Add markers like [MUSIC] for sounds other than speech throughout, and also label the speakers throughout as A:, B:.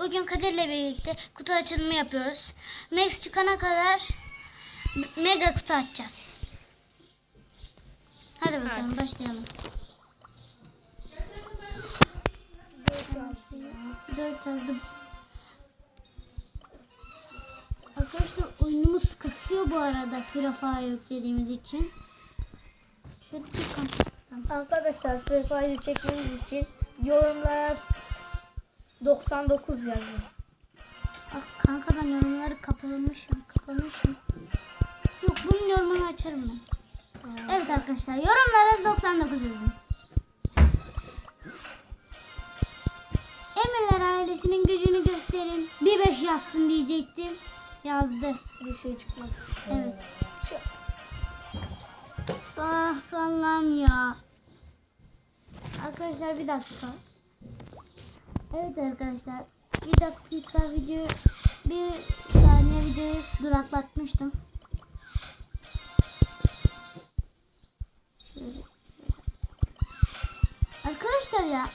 A: Bugün Kadir'le birlikte kutu açılımı yapıyoruz. Max çıkana kadar mega kutu açacağız. Hadi bakalım başlayalım. Dört yazdım. Arkadaşlar oyunumuz kasıyor bu arada Free Fire yüklediğimiz için. Şöyle bir kamp-
B: Arkadaşlar Free Fire çekmeniz için yorumlara 99 yazın.
A: Ah, kanka ben yorumları kapamışım. Kapamışım. Yok bunun yorumunu açarım ben. Evet arkadaşlar yorumlara 99 yazın. Emirler ailesinin gücünü gösterin. Bir beş yazsın diyecektim. Yazdı.
B: Bir şey çıkmadı.
A: Evet. Ah Allah'ım ya. Arkadaşlar bir dakika. Evet arkadaşlar. Bir dakika video bir saniye videoyu duraklatmıştım. Arkadaşlar ya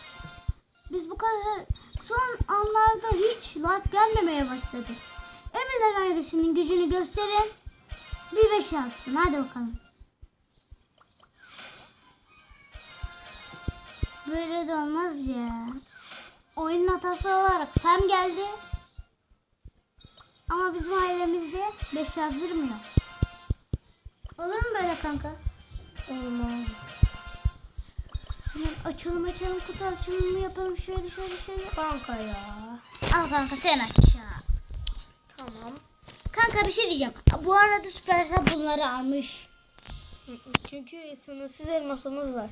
A: biz bu kadar son anlarda hiç like gelmemeye başladı. Emirler ailesinin gücünü gösterin. Bir beş yazsın. Hadi bakalım. Böyle de olmaz ya. Oyunun hatası olarak Pem geldi. Ama bizim ailemizde 5 yazdırmıyor. Olur mu böyle kanka?
B: Olmaz.
A: Hemen açalım açalım kutu açılımı yapalım şöyle şöyle şöyle.
B: Kanka ya.
A: Al kanka sen aç ya.
B: Tamam.
A: Kanka bir şey diyeceğim. Bu arada Supercell bunları almış.
B: Çünkü sınırsız elmasımız var.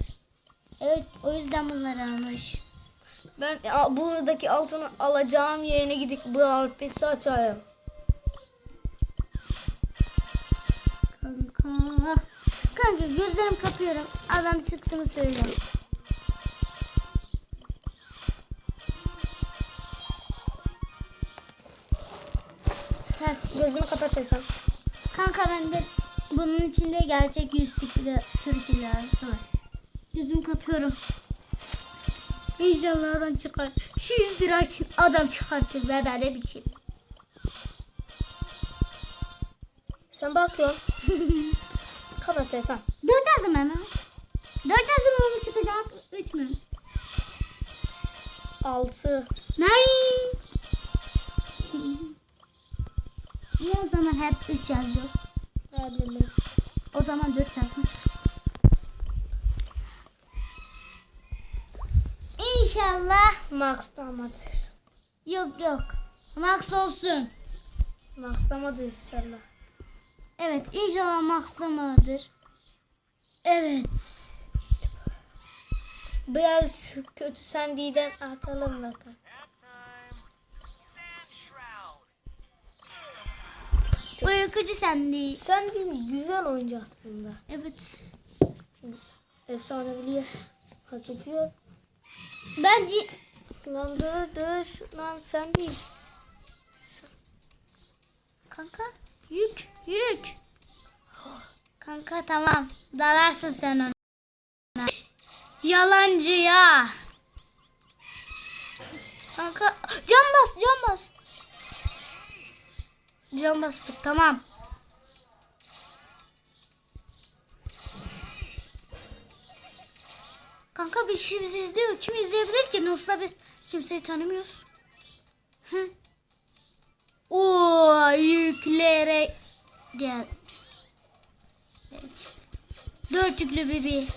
A: Evet o yüzden bunları almış.
B: Ben buradaki altını alacağım yerine gidip bu arpesi açarım.
A: Kanka. Kanka gözlerimi kapıyorum. Adam çıktığını söyleyeceğim. Sert.
B: Gözünü kapat Ethan.
A: Kanka bende bunun içinde gerçek yüzlükle türküler var. Gözümü kapıyorum. İnşallah adam çıkar. Şu 100 lira için adam çıkartır be ben ne biçim.
B: Sen bakıyorsun. [LAUGHS] kapat Ethan.
A: Dört yazdım hemen. Dört yazdım mı çıkacak? Üç mü?
B: 6.
A: Nay. [LAUGHS] Niye o zaman hep üç yazıyor?
B: Bileyim.
A: O zaman dört yazdım çıkacak. İnşallah.
B: Max damadır.
A: Yok yok. Max olsun.
B: Max damadır inşallah.
A: Evet inşallah Max'lamadır. Evet.
B: Biraz şu kötü sendiden atalım bakalım.
A: Uykucu sendi.
B: Sen değil güzel oyuncu aslında.
A: Evet.
B: Efsaneviye hak ediyor.
A: Bence
B: Lan dur dur lan sen değil. Sen-
A: kanka yük yük. Kanka tamam. Dalarsın sen ona. Yalancı ya. Kanka cam bas cam bas. Cam bastık tamam. Kanka bir şey bizi izliyor. Kim izleyebilir ki? Nasılsa biz kimseyi tanımıyoruz. Hı. Oo yüklere gel. Dört yüklü bebi.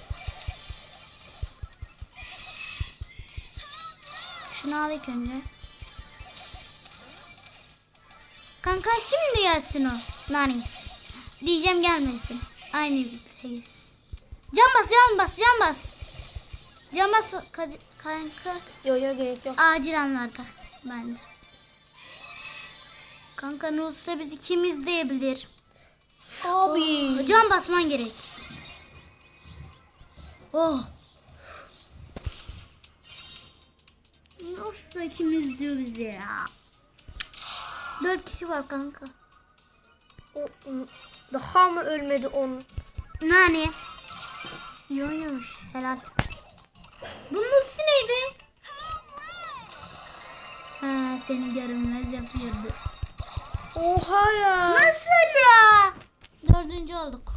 A: Şunu al ilk önce. Kanka şimdi gelsin o. Nani. Diyeceğim gelmesin. Aynı birlikteyiz. Can bas can bas can bas. Kadir- kanka.
B: Yok yok gerek yok.
A: Acil anlarda bence. Kanka Nusra bizi kim izleyebilir?
B: Abi.
A: Can basman gerek. Oh. Nusra kim izliyor bizi ya? Dört kişi var kanka.
B: O, daha mı ölmedi onun?
A: Nani? İyi oynamış. Helal. Bunun ultisi neydi? Ha, seni görünmez yapıyordu.
B: Oha ya.
A: Nasıl ya? Dördüncü olduk.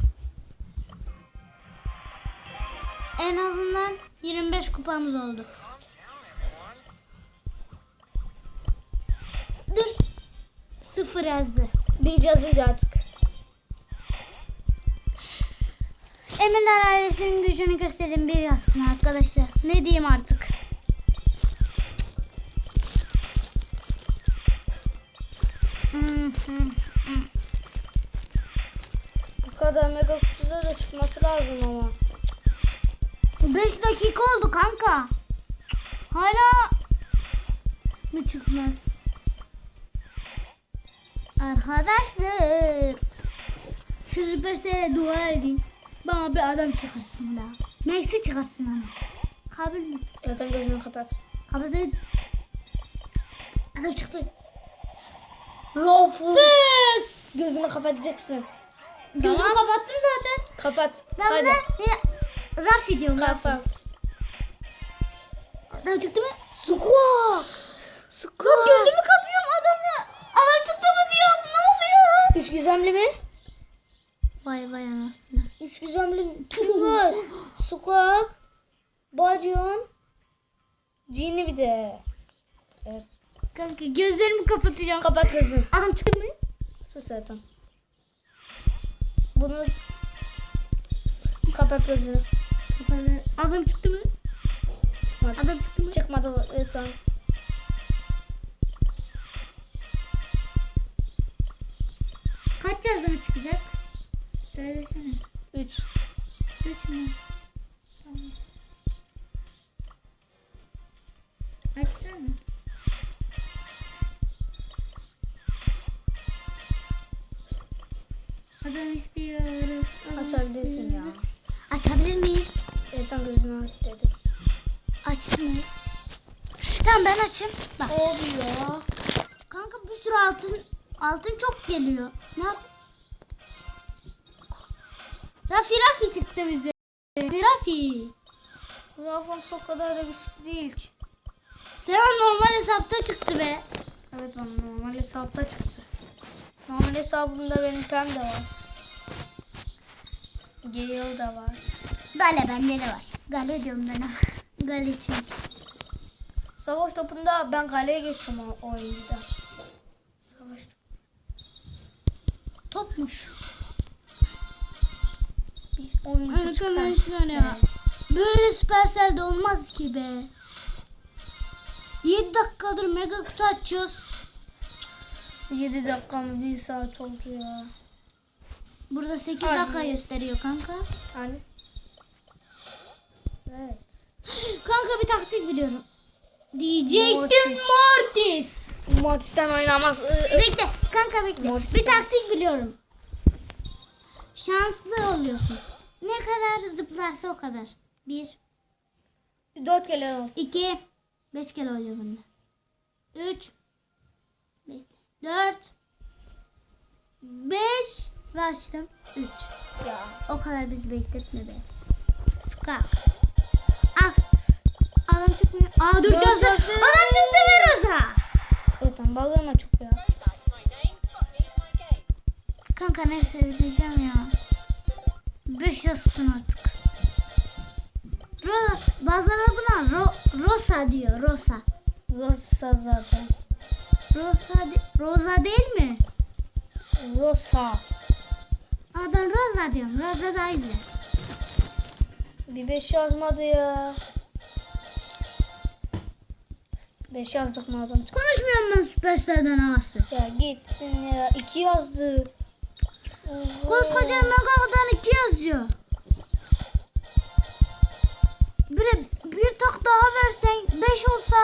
A: En azından 25 kupamız oldu. Dur. Sıfır yazdı.
B: Bir yazınca artık.
A: Emirler ailesinin gücünü gösterin bir yazsın arkadaşlar. Ne diyeyim artık?
B: Bu kadar mega kutuda da çıkması lazım ama.
A: 5 dakika oldu kanka. Hala mı çıkmaz? Arkadaşlar. Şu Süpersel'e dua edin. Bana bir adam çıkarsın da. Max'i çıkarsın ama. Kabul mü?
B: Zaten gözünü kapat.
A: Kabul değil. Adam çıktı.
B: Rofus. Gözünü kapatacaksın.
A: Gözümü
B: Tamam.
A: kapattım zaten.
B: Kapat.
A: Ben
B: Hadi.
A: buna ya, raf ediyorum. Raf.
B: Kapat.
A: Adam çıktı mı?
B: Squawk. Squawk.
A: Gözümü kapıyorum adamla. Adam çıktı mı diyorum. Ne oluyor?
B: Üç gizemli mi?
A: Vay vay anasını.
B: Üç gizemli var? Squawk. Bacon. Cini bir de. Evet.
A: Kanka gözlerimi kapatacağım.
B: Kapat gözünü.
A: Adam çıktı mı?
B: Sus zaten. Bunu kapat gözünü.
A: Kapalı. Adam çıktı mı?
B: Çıkmadı.
A: Adam çıktı mı?
B: Çıkmadı. Evet tamam.
A: Kaç yazdım çıkacak? Söylesene.
B: Üç.
A: Üç mü? Tamam. Açsana. Adam istiyoruz.
B: Açabilirsin ya.
A: Açabilir miyim?
B: Evet tamam gözünü aç dedim.
A: Açayım. Tamam ben açayım. Bak.
B: Oluyor.
A: Kanka bir sürü altın altın çok geliyor. Ne yap? Çıktı bize. Rafi Rafi.
B: Rafox o kadar da güçlü değil ki.
A: Sen normal hesapta çıktı be.
B: Evet bana normal hesapta çıktı. Normal hesabımda benim Pem de var. Gale da var.
A: Gale bende de var. Gale diyorum ben. Gale çünkü.
B: Savaş topunda ben kaleye geçiyorum o o oyuncuda. Savaş
A: Topmuş.
B: Oyuncu.
A: Arkadaşlar ya. Böyle Supercell'de olmaz ki be. 7 dakikadır mega kutu açıyoruz.
B: 7 dakika mı 1 saat oldu ya.
A: Burada 8
B: Hadi.
A: dakika gösteriyor kanka.
B: Hani? Evet. [GASPS]
A: Kanka bir taktik biliyorum. Diyecektim
B: Mortis.
A: Mortis.
B: Mortis'ten oynamaz.
A: Bekle kanka bekle.
B: Mortis.
A: Bir taktik biliyorum. Şanslı oluyorsun. Ne kadar zıplarsa o kadar. 1,
B: 4 kere oldu.
A: 2, 5 kere oluyor bunda. 3, 4, 5 ve açtım. 3.
B: Ya.
A: O kadar bizi bekletmedi. Sukak. Ah. Adam çıkmıyor. Aa dur
B: Dört
A: yazdı. Adam çıktı ve Rosa.
B: Tamam bağlama çok ya.
A: Kanka ne söyleyeceğim ya. 5 yazsın artık. Ro bazıları buna ro Rosa diyor. Rosa.
B: Rosa zaten.
A: Rosa de- Rosa değil mi?
B: Rosa.
A: Adam Rosa diyorum. Rosa daha güzel.
B: Bir 5 yazmadı ya. 5 yazdık mı adam?
A: Konuşmuyorum ben Supercell'den havası.
B: Ya gitsin ya. 2 yazdı.
A: Koskoca Mega'dan 2 yazıyor. Bir, bir tak daha versen 5 olsa.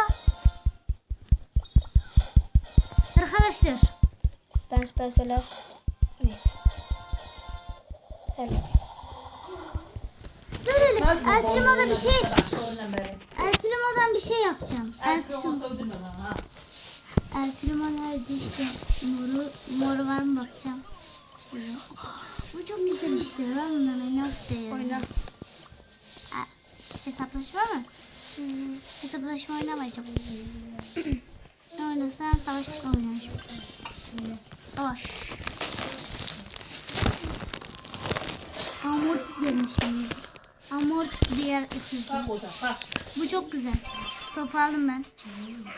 A: Arkadaşlar.
B: Ben Supercell'e... Neyse. Evet.
A: Dur hele. Elfimo'da bir şey. Elfimo'dan bir şey yapacağım. Elfimo. Elfimo nerede işte. Moru, moru var mı bakacağım. Bu çok güzel işte. Ben bundan oynamak istiyorum.
B: Oyna.
A: Ha, Hesaplaşma mı? Hesaplaşma oynamayacağım. ne oynasın? sen savaş şimdi. Savaş. Amortis gelmiş şimdi. Amortis diğer ikizi. Bu çok güzel. Topu aldım ben.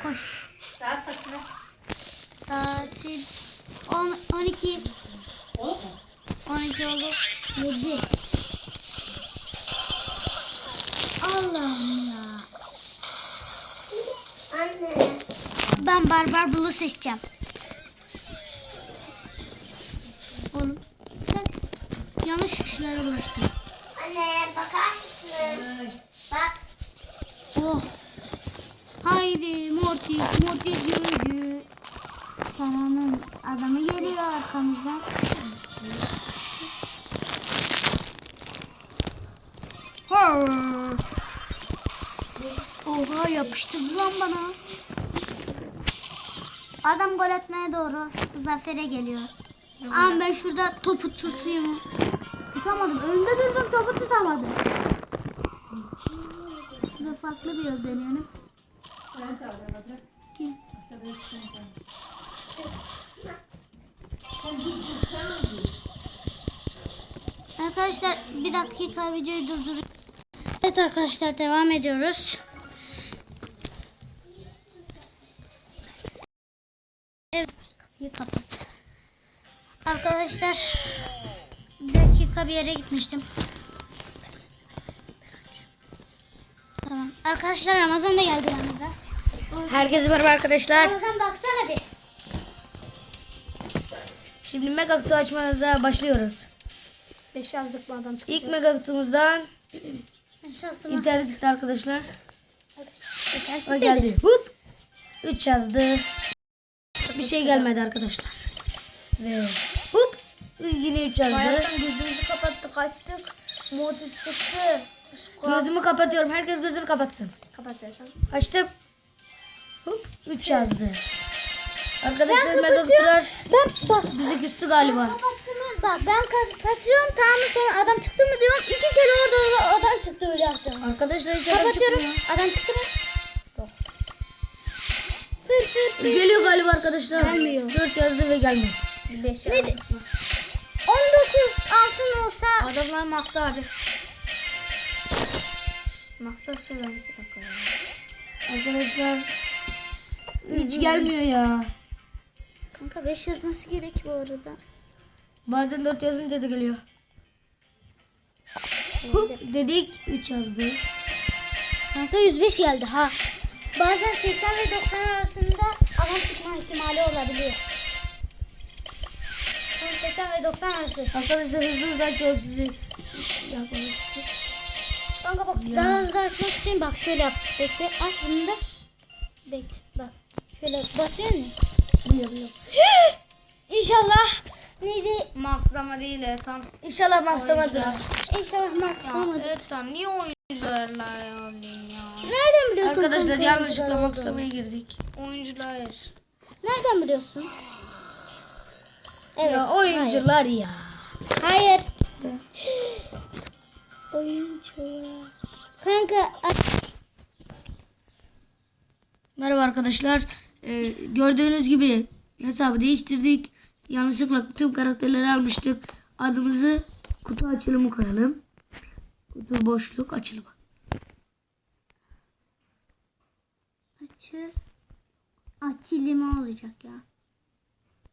A: Koş. Saati 10, 12. 12 oldu. 7. Allah'ım ya.
B: Anne.
A: Ben Barbar Blue seçeceğim. Oğlum sen yanlış kişilere bulaştın.
B: Anne bakar mısın? Bak.
A: Oh. Haydi Mortis, Mortis yürüyücü. Kananın adamı geliyor arkamızdan. Oha yapıştırdı lan bana. Adam gol atmaya doğru zafere geliyor. Ama ben şurada topu tutayım. Tutamadım. Önde durdum topu tutamadım. Şurada farklı bir yol deneyelim. Kim? Arkadaşlar bir dakika videoyu durduruyorum. Evet arkadaşlar devam ediyoruz. Evet kapıyı kapat. Arkadaşlar bir dakika bir yere gitmiştim. Tamam. Arkadaşlar Ramazan da geldi yanımıza.
C: Herkese merhaba arkadaşlar.
A: Ramazan baksana
C: Şimdi mega kutu açmamıza başlıyoruz.
A: 5 yazdık bu adam çıktı.
C: İlk mega kutumuzdan internet gitti arkadaşlar. O geldi. Hup. 3 yazdı. Bir şey gelmedi arkadaşlar. Ve hup. Yine 3 yazdı.
B: Hayatım gözümüzü kapattık açtık. Mortis çıktı.
C: Gözümü kapatıyorum. Herkes gözünü kapatsın.
B: Kapat zaten.
C: Açtım. Hop 3 yazdı. Arkadaşlar mega kutular
A: Ben bak
C: bizi küstü galiba.
A: Bak ben kapatıyorum tamam sonra adam çıktı mı diyorum. İki kere orada adam çıktı öyle yaptım.
C: Arkadaşlar hiç adam
A: Kapatıyorum. Adam çıktı mı? Yok. Fır fır fır.
C: Geliyor galiba arkadaşlar.
A: Gelmiyor.
C: 4 yazdı ve gelmedi.
B: 5
A: Ne? 19 altın olsa
B: Adamlar Max'ta abi. Şuradan iki dakika.
C: Arkadaşlar hiç gelmiyor ya.
A: Kanka 5 yazması gerek bu arada.
C: Bazen 4 yazınca da geliyor. Hop dedik 3 yazdı.
A: Kanka 105 geldi ha. Bazen 80 ve 90 arasında adam çıkma ihtimali olabiliyor. Yani 80 ve 90 arası.
C: Arkadaşlar hızlı hızlı açıyorum sizi. İçin.
A: Kanka bak
C: Ya.
A: daha hızlı açmak için bak şöyle yap. Bekle aç bunu da. Bekle bak. Şöyle basıyor mu?
C: Biliyorum. [GASPS]
A: İnşallah. Neydi?
B: Max'lama değil ya tam.
C: İnşallah maksamadır.
A: İnşallah max olmadı.
B: Evet tam niye oyuncularla ayarlayın ya?
A: Nereden biliyorsun?
C: Arkadaşlar yanlışlıkla maksamaya girdik.
B: Oyuncular.
A: Nereden biliyorsun?
C: ya oyuncular ya.
A: Hayır. [GASPS] Oyuncular. Kanka
C: Merhaba arkadaşlar. Ee, gördüğünüz gibi hesabı değiştirdik. Yanlışlıkla tüm karakterleri almıştık. Adımızı kutu açılımı koyalım. Kutu boşluk açılımı.
A: açı açılımı olacak ya.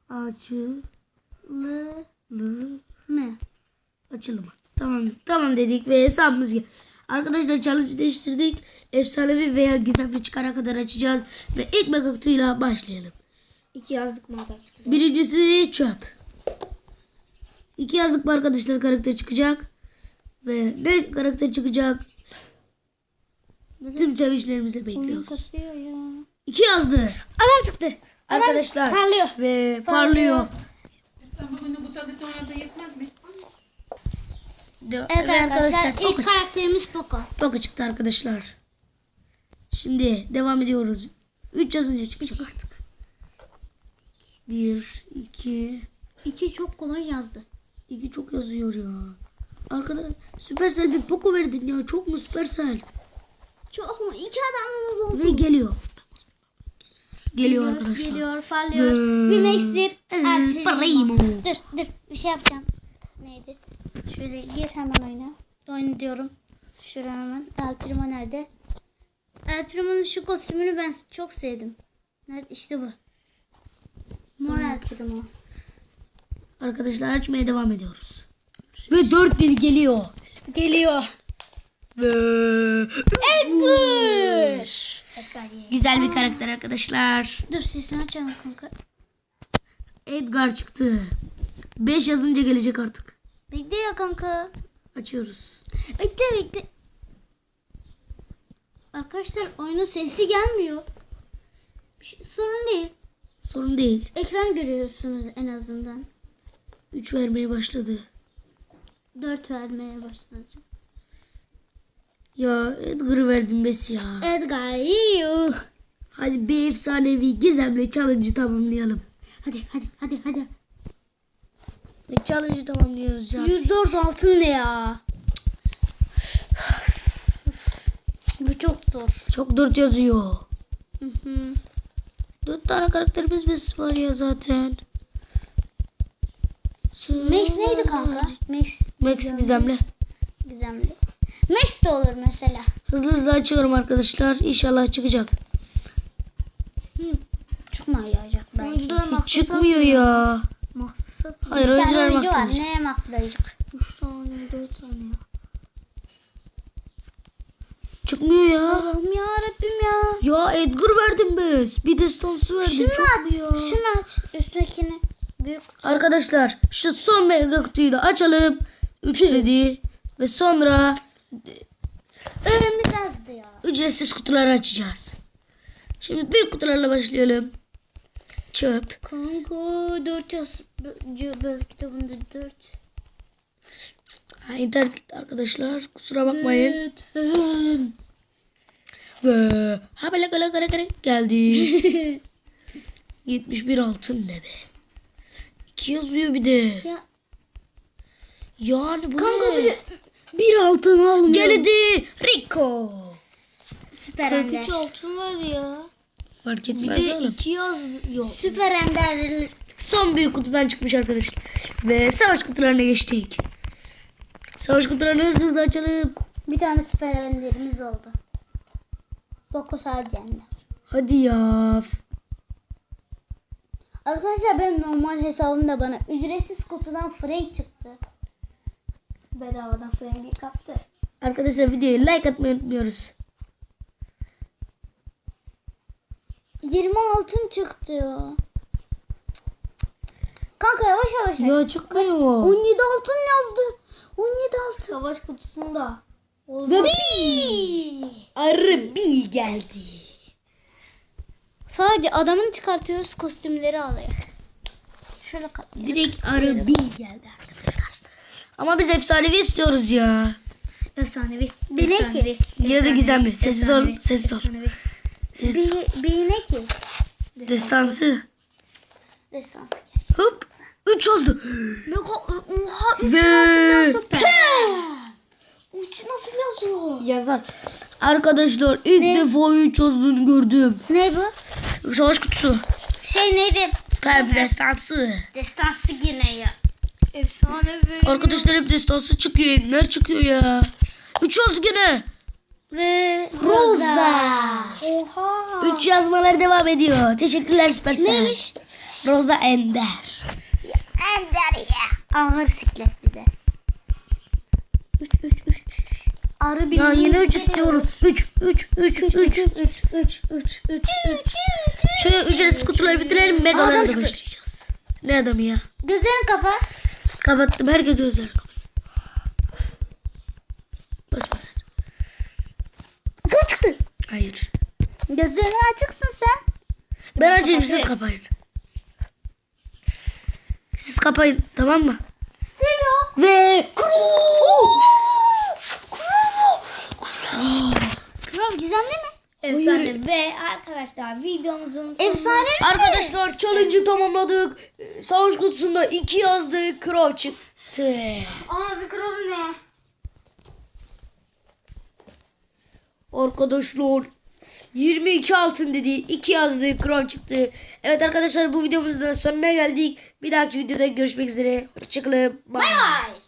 C: Açılımı.
A: Mı?
C: Açılımı. Tamam tamam dedik ve hesabımız geldi. Arkadaşlar challenge değiştirdik. Efsanevi veya gizemli çıkana kadar açacağız. Ve ilk mega kutuyla başlayalım.
B: İki yazdık mı adam çıktı.
C: Birincisi çöp. İki yazlık bir arkadaşlar karakter çıkacak. Ve ne karakter çıkacak? Tüm sevinçlerimizle
A: Oyun
C: bekliyoruz. İki yazdı.
A: Adam çıktı. Adam
C: Arkadaşlar.
A: parlıyor.
C: Ve parlıyor. De-
A: Evet
C: ve
A: arkadaşlar
C: Poco
A: ilk
C: çıktı.
A: karakterimiz Poco.
C: Poco çıktı arkadaşlar. Şimdi devam ediyoruz. 3 yazınca çıkacak artık. 1, 2,
A: İki çok kolay yazdı.
C: 2 çok yazıyor ya. Arkadaş Süpersel bir Poco verdin ya. Çok mu Süpersel?
A: Çok mu? İki adamımız oldu.
C: Ve geliyor. Geliyor arkadaşlar.
A: Geliyor, parlıyor.
C: Ve-
A: Bir meksir.
C: Primo.
A: Dur, dur. Bir şey yapacağım. Neydi? Şöyle gir hemen oyuna. Oyun diyorum. Şuraya hemen. El Primo nerede? El Primo'nun şu kostümünü ben çok sevdim. Nerede? İşte bu. Mor El Primo.
C: Arkadaşlar açmaya devam ediyoruz. Ve 4 dil geliyor.
A: Geliyor.
C: Ve
A: Edgar.
C: güzel bir karakter arkadaşlar.
A: Dur sesini açalım kanka.
C: Edgar çıktı. 5 yazınca gelecek artık.
A: Bekle ya kanka.
C: Açıyoruz.
A: Bekle bekle. Arkadaşlar oyunun sesi gelmiyor. Şey- sorun değil.
C: Sorun değil.
A: Ekran görüyorsunuz en azından.
C: 3 vermeye başladı.
A: 4 vermeye başlayacağım.
C: Ya Edgar'ı verdim bes ya.
A: Edgar yuh.
C: Hadi bir efsanevi gizemle challenge'ı tamamlayalım.
A: Hadi hadi hadi hadi.
C: Ve challenge'ı tamamlayacağız.
A: 104 altın ne ya? Bu çok zor.
C: Çok 4 yazıyor.
A: Hı hı.
C: 4 tane karakterimiz bes var ya zaten.
A: Max neydi kanka? Max.
C: Max gizemli.
A: Gizemli. Max de olur mesela.
C: Hızlı hızlı açıyorum arkadaşlar. İnşallah çıkacak.
A: Çıkmayacak belki.
C: Hiç çıkmıyor ya.
A: Satın.
C: Hayır, oyuncular
A: oyuncu var. Neye?
B: 3 tane 4 tane ya.
C: Çıkmıyor ya.
A: Allah'ım ya Rabbim ya.
C: Ya Edgar verdim bes. Bir destansı verdim.
A: Şunu
C: Çok
A: aç.
C: ya?
A: Şunu aç. Üstündekini. Büyük.
C: Arkadaşlar şu son mega kutuyu da açalım. 3 dedi. Ve sonra
A: Önümüz azdı ya.
C: ücretsiz kutuları açacağız. Şimdi büyük kutularla başlayalım. Çöp.
A: Kanka 4 yaz. Bunda 4.
C: Ha, internet gitti arkadaşlar. Kusura bakmayın.
A: Lütfen.
C: Ve ha böyle böyle böyle böyle geldi. [LAUGHS] 71 altın ne be? 2 yazıyor bir de.
A: Ya
C: Yani bu
A: kanka
C: ne?
A: bir bir altın almıyor.
C: Geldi Rico.
A: Süper Ender.
B: 42 altın var ya.
C: Fark
B: Bir
C: etmez
B: de
C: oğlum.
B: 2 yazıyor.
A: Süper Ender.
C: Son büyük kutudan çıkmış arkadaşlar. Ve savaş kutularına geçtik. Savaş kutularını hızlı hızlı açalım.
A: Bir tane süper enderimiz oldu. Boko sadece ender.
C: Hadi ya.
A: Arkadaşlar benim normal hesabımda bana ücretsiz kutudan Frank çıktı. Bedavadan Frank'i kaptı.
C: Arkadaşlar videoyu like atmayı unutmuyoruz.
A: 20 altın çıktı. Kanka yavaş yavaş.
C: Ya çıkmıyor.
A: 17 altın yazdı. 17 altın.
B: Savaş kutusunda.
A: Ve bir.
C: Arı bir geldi.
A: Sadece adamını çıkartıyoruz kostümleri alıyor. Şöyle kat.
C: Direkt arı bir geldi arkadaşlar. Ama biz efsanevi istiyoruz ya.
B: Efsanevi.
A: Bir ne ki?
C: Ya da gizemli. Sessiz ol.
B: Efsanevi.
C: Sessiz ol.
B: Efsanevi.
C: Ol.
A: Bir, bir ne ki?
C: Destansı.
A: Destansı.
C: Hop. Üç oldu.
B: Ne Oha 3
C: Ve
B: Üç nasıl yazıyor?
C: yazar. Arkadaşlar ilk defa üç olduğunu gördüm.
A: Ne bu?
C: Savaş kutusu.
A: Şey neydi?
C: Kalp destansı.
A: Destansı yine ya.
B: Efsanevi.
C: Arkadaşlar hep destansı çıkıyor. Enler çıkıyor ya. Üç oldu gene.
A: Ve
C: Rosa.
B: Oha.
C: Üç yazmalar devam ediyor. Teşekkürler Süpersel.
A: Neymiş?
C: Rosa Ender.
A: Ender ya. Ağır siklet bir de. 3 3 3 Arı bir.
C: Ya yine üç istiyoruz. Üç, üç, üç, üç.
A: 3 3 3 3 3
C: Şöyle ücretsiz kutuları bitirelim. Megalara
A: Adam
C: da
A: çıkıyor.
C: başlayacağız. Ne adamı ya?
A: Gözlerini kapat.
C: Kapattım. Herkes gözlerini kapatsın. Bas bas.
A: Kaç çıktı?
C: Hayır.
A: Gözlerini açıksın sen.
C: Ben açayım siz kapayın. Siz kapayın tamam mı?
A: Seviyor.
C: Ve
A: Kral gizemli mi?
B: Efsane ve arkadaşlar videomuzun
A: Efsane mi?
C: Arkadaşlar challenge'ı tamamladık. Savaş kutusunda iki yazdı. Crow çıktı.
B: Bir kralı ne?
C: Arkadaşlar 22 altın dedi. 2 yazdı. Kron çıktı. Evet arkadaşlar bu videomuzun da sonuna geldik. Bir dahaki videoda görüşmek üzere. Hoşçakalın. Bye.
A: Bye.